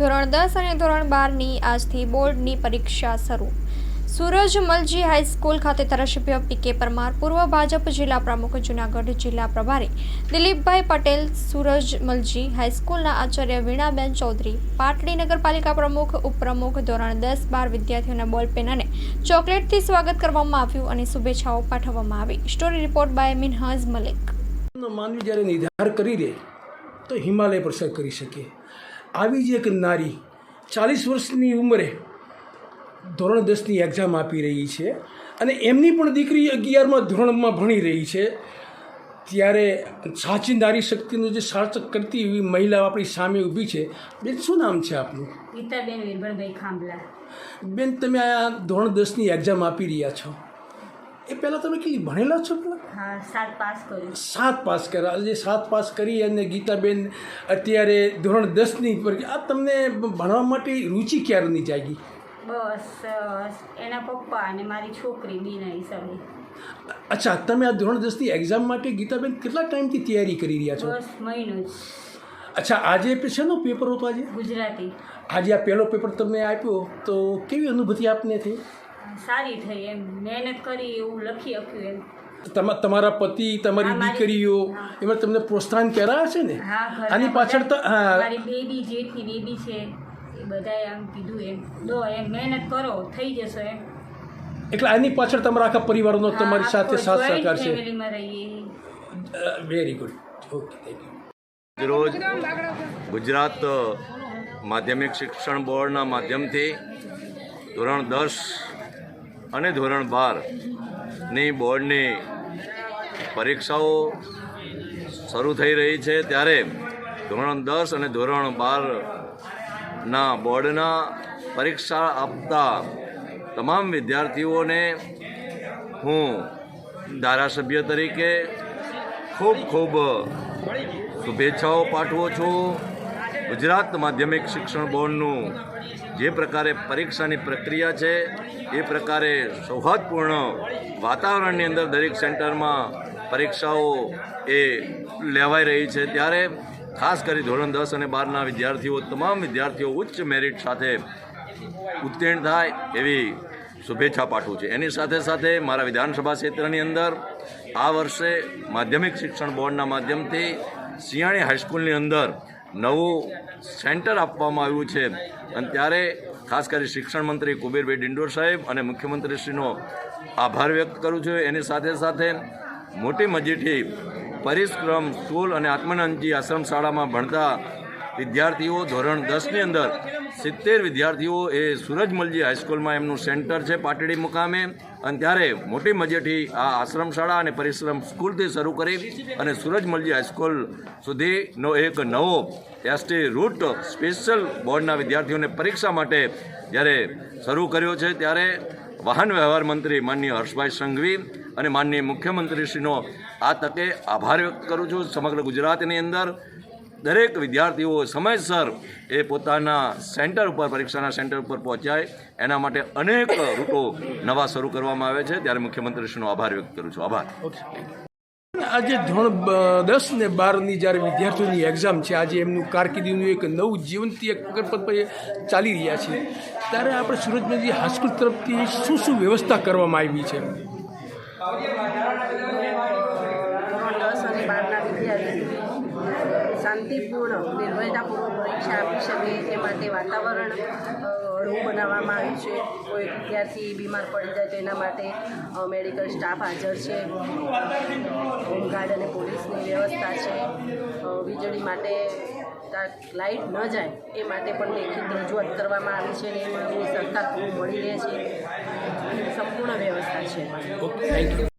ધોરણ દસ અને ધોરણ બારની આજથી બોર્ડની પરીક્ષા શરૂ. સુરજમલજી હાઈસ્કૂલ ખાતે ધારાસભ્ય પીકે પરમાર, પૂર્વ ભાજપ જિલ્લા પ્રમુખ જુનાગઢ જિલ્લા પ્રભારી દિલીપભાઈ પટેલ સુરજમલજી હાઈસ્કૂલના આચાર્ય વીણાબેન ચૌધરી, પાટડી નગરપાલિકા પ્રમુખ, ઉપપ્રમુખ ધોરણ દસ બાર વિદ્યાર્થીઓના બોલપેન અને ચોકલેટથી સ્વાગત કરવામાં આવ્યું અને શુભેચ્છાઓ પાઠવવામાં આવી. Story report by Minhaz Malik. માનવી જ્યારે નિર્ધાર કરી દે, તો હિમાલય પર કરી શકે. આવી જ એક નારી ચાલીસ વર્ષની ઉંમરે ધોરણ દસની એક્ઝામ આપી રહી છે અને એમની પણ દીકરી અગિયારમાં ધોરણમાં ભણી રહી છે. ત્યારે સાચી નારી શક્તિનું જે સાર્થક કરતી એવી મહિલા આપણી સામે ઊભી છે. બેન શું નામ છે આપનું? ગીતાબેન વિરભણભાઈ ખાંભલા. બેન તમે આ ધોરણ દસની એક્ઝામ આપી રહ્યા છો. એ પહેલાં તમે કેટલી ભણેલા છો પેલા? સાત પાસ કર્યું. સાત પાસ કર્યા. જે સાત પાસ કરી અને ગીતાબેન અત્યારે ધોરણ દસની પર આ તમને ભણવા માટે રુચિ ક્યારની જાગી? બસ એના પપ્પા અને મારી છોકરી બીના હિસાબે. અચ્છા તમે આ ધોરણ દસની એક્ઝામ માટે ગીતાબેન કેટલા ટાઈમથી તૈયારી કરી રહ્યા છો? બસ મહિનો અચ્છા આજે શેનો પેપર હતો આજે? ગુજરાતી. આજે આ પહેલો પેપર તમને આપ્યો તો કેવી અનુભૂતિ આપને થઈ? સારી થઈ એમ મહેનત કરી એવું લખી આપ્યું એમ. તમા તમારા પતિ તમારી દીકરીઓ એમાં તમને પ્રોત્સાહન કર્યા હશે ને? આની પાછળ તો હા. મારી બેબી જેથી બેબી છે એ બધાએ આમ કીધું એમ. દો એમ મહેનત કરો થઈ જશો એમ. એટલે આની પાછળ તમારા આખા પરિવારનો તમારી સાથે સાથ સહકાર છે. Very good okay thank you રોજ ગુજરાત માધ્યમિક શિક્ષણ બોર્ડના માધ્યમથી ધોરણ દસ અને ધોરણ બારની બોર્ડની પરીક્ષાઓ શરૂ થઈ રહી છે ત્યારે ધોરણ દસ અને ધોરણ બારના બોર્ડના પરીક્ષા આપતા તમામ વિદ્યાર્થીઓને હું ધારાસભ્ય તરીકે ખૂબ ખૂબ શુભેચ્છાઓ પાઠવું છું. ગુજરાત માધ્યમિક શિક્ષણ બોર્ડનું જે પ્રકારે પરીક્ષાની પ્રક્રિયા છે, એ પ્રકારે સૌહાર્દપૂર્ણ વાતાવરણની અંદર દરેક સેન્ટરમાં પરીક્ષાઓ એ લેવાઈ રહી છે. ત્યારે ખાસ કરી ધોરણ દસ અને બારના વિદ્યાર્થીઓ, તમામ વિદ્યાર્થીઓ ઉચ્ચ મેરિટ સાથે ઉત્તીર્ણ થાય એવી શુભેચ્છા પાઠવું છે. એની સાથે સાથે મારા વિધાનસભા ક્ષેત્રની અંદર આ વર્ષે માધ્યમિક શિક્ષણ બોર્ડના માધ્યમથી સિયાણી હાઈસ્કૂલની અંદર નવું સેન્ટર આપવામાં આવ્યું છે. અને ત્યારે ખાસ કરી શિક્ષણ મંત્રી કુબેરભાઈ ડિંડોર સાહેબ અને મુખ્યમંત્રીશ્રીનો આભાર વ્યક્ત કરું છું. એની સાથે સાથે મોટી મજીઠી પરિશ્રમ, સ્કૂલ અને આત્માનંદજી આશ્રમ શાળામાં ભણતા વિદ્યાર્થીઓ ધોરણ દસની અંદર સિત્તેર વિદ્યાર્થીઓ એ સૂરજમલજી હાઈસ્કૂલમાં એમનું સેન્ટર છે પાટડી મુકામે. અને ત્યારે મોટી મજેઠી આ આશ્રમ શાળા અને પરિશ્રમ સ્કૂલથી શરૂ કરી અને સૂરજમલજી હાઈસ્કૂલ સુધીનો એક નવો એસટી રૂટ સ્પેશિયલ બોર્ડના વિદ્યાર્થીઓને પરીક્ષા માટે જ્યારે શરૂ કર્યો છે ત્યારે વાહન વ્યવહાર મંત્રી માનનીય હર્ષભાઈ સંઘવી અને માનનીય મુખ્યમંત્રીશ્રીનો આ તકે આભાર વ્યક્ત કરું છું. સમગ્ર ગુજરાતની અંદર દરેક વિદ્યાર્થીઓ સમયસર એ પોતાના સેન્ટર ઉપર, પરીક્ષાના સેન્ટર ઉપર પહોંચાય. એના માટે અનેક રૂટો નવા શરૂ કરવામાં આવે છે. ત્યારે મુખ્યમંત્રીશ્રીનો આભાર વ્યક્ત કરું છું. આભાર. આજે ધોરણ દસ ને બારની જ્યારે વિદ્યાર્થીઓની એક્ઝામ છે, આજે એમનું કારકિર્દીનું એક નવું જીવનથી એક પર ચાલી રહ્યા છે. ત્યારે આપણે સુરજમલજી હાઈસ્કૂલ તરફથી શું શું વ્યવસ્થા કરવામાં આવી છે ધોરણ દસ અને બારના વિદ્યાર્થીઓ શાંતિપૂર્ણ નિર્ભયતાપૂર્વક પરીક્ષા આપી શકે તે માટે વાતાવરણ હળવું બનાવવામાં આવ્યું છે. કોઈ વિદ્યાર્થી બીમાર પડી જાય તો એના માટે મેડિકલ સ્ટાફ હાજર છે. હોમગાર્ડ અને પોલીસની વ્યવસ્થા છે. વીજળી માટે લાઇટ ન જાય એ માટે પણ લેખિત રજૂઆત કરવામાં આવી છે અને એમાં સરકાર પૂરું મળી રહે છે. સંપૂર્ણ વ્યવસ્થા છે. Thank you